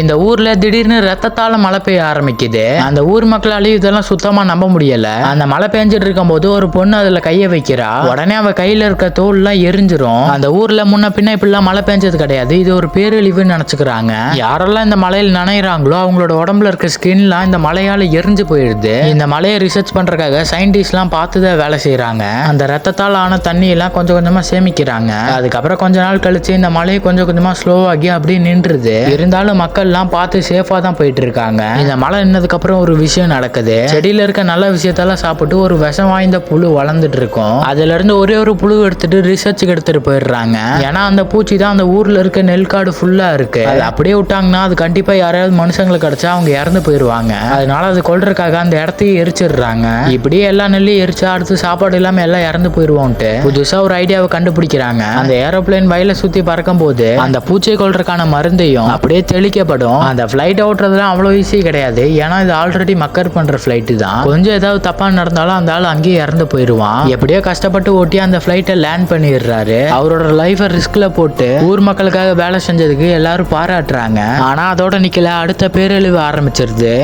இந்த ஊர்ல திடீர்னு ரத்தத்தால மழை பெய்ய ஆரம்பிக்குது. அந்த ஊர் மக்களாலையும் இதெல்லாம் சுத்தமா நம்ப முடியல. அந்த மழை பெஞ்சிட்டு இருக்கும்போது ஒரு பொண்ணு அதுல கைய வைக்கிறா. உடனே அவ கையில இருக்க தோல் எல்லாம் எரிஞ்சிரும். அந்த ஊர்ல முன்ன பின்ன இப்படிலாம் மழை பெஞ்சது கிடையாது. இது ஒரு பேரழிவுன்னு நினைச்சுக்கிறாங்க. யாரெல்லாம் இந்த மலையில் நனைகிறாங்களோ அவங்களோட உடம்புல இருக்க ஸ்கின்லாம் இந்த மலையால எரிஞ்சு போயிடுது. இந்த மலையை ரிசர்ச் பண்றதுக்காக சயின்டிஸ்ட்லாம் பார்த்து தான் வேலை செய்யறாங்க அந்த ரத்தத்தால் ஆன தண்ணி எல்லாம் கொஞ்சம் கொஞ்சமா சேமிக்கிறாங்க. அதுக்கப்புறம் கொஞ்ச நாள் கழிச்சு இந்த மலையை கொஞ்சம் கொஞ்சமா ஸ்லோவாகி அப்படியே நின்றுது. இருந்தாலும் மக்கள் மக்கள்லாம் பார்த்து சேஃபா தான் போயிட்டு இருக்காங்க இந்த மழை நின்னதுக்கு அப்புறம் ஒரு விஷயம் நடக்குது. செடியில இருக்க நல்ல விஷயத்தெல்லாம் சாப்பிட்டு ஒரு விஷம் வாய்ந்த புழு வளர்ந்துட்டு இருக்கும் அதுல இருந்து ஒரே ஒரு புழு எடுத்துட்டு ரிசர்ச்சுக்கு எடுத்துட்டு போயிடுறாங்க. ஏன்னா அந்த பூச்சி தான் அந்த ஊர்ல இருக்க நெல்காடு ஃபுல்லா இருக்கு. அது அப்படியே விட்டாங்கன்னா அது கண்டிப்பா யாராவது மனுஷங்களுக்கு கிடைச்சா அவங்க இறந்து போயிருவாங்க அதனால அது கொல்றதுக்காக அந்த இடத்தையும் எரிச்சிடுறாங்க. இப்படியே எல்லா நெல்லையும் எரிச்சா அடுத்து சாப்பாடு இல்லாம எல்லாம் இறந்து போயிருவோம்ட்டு புதுசா ஒரு ஐடியாவை கண்டுபிடிக்கிறாங்க. அந்த ஏரோப்ளேன் வயல சுத்தி பறக்கும் போது அந்த பூச்சியை கொல்றதுக்கான மருந்தையும் அப்படியே தெளிக்கப்படும் அந்த ஃப்ளைட் ஓட்டுறதுலாம் அவ்வளோ ஈஸி கிடையாது. ஏன்னா இது ஆல்ரெடி மக்கர் பண்ணுற ஃப்ளைட்டு தான். கொஞ்சம் ஏதாவது தப்பாக நடந்தாலும் அந்த ஆள் அங்கேயே இறந்து போயிடுவான் எப்படியோ கஷ்டப்பட்டு ஓட்டி அந்த ஃப்ளைட்டை லேண்ட் பண்ணிடுறாரு. அவரோட லைஃபை ரிஸ்கில் போட்டு ஊர் மக்களுக்காக வேலை செஞ்சதுக்கு எல்லாரும் பாராட்டுறாங்க. ஆனால் அதோட நிற்கல அடுத்த பேரழிவு ஆரம்பிச்சிருது.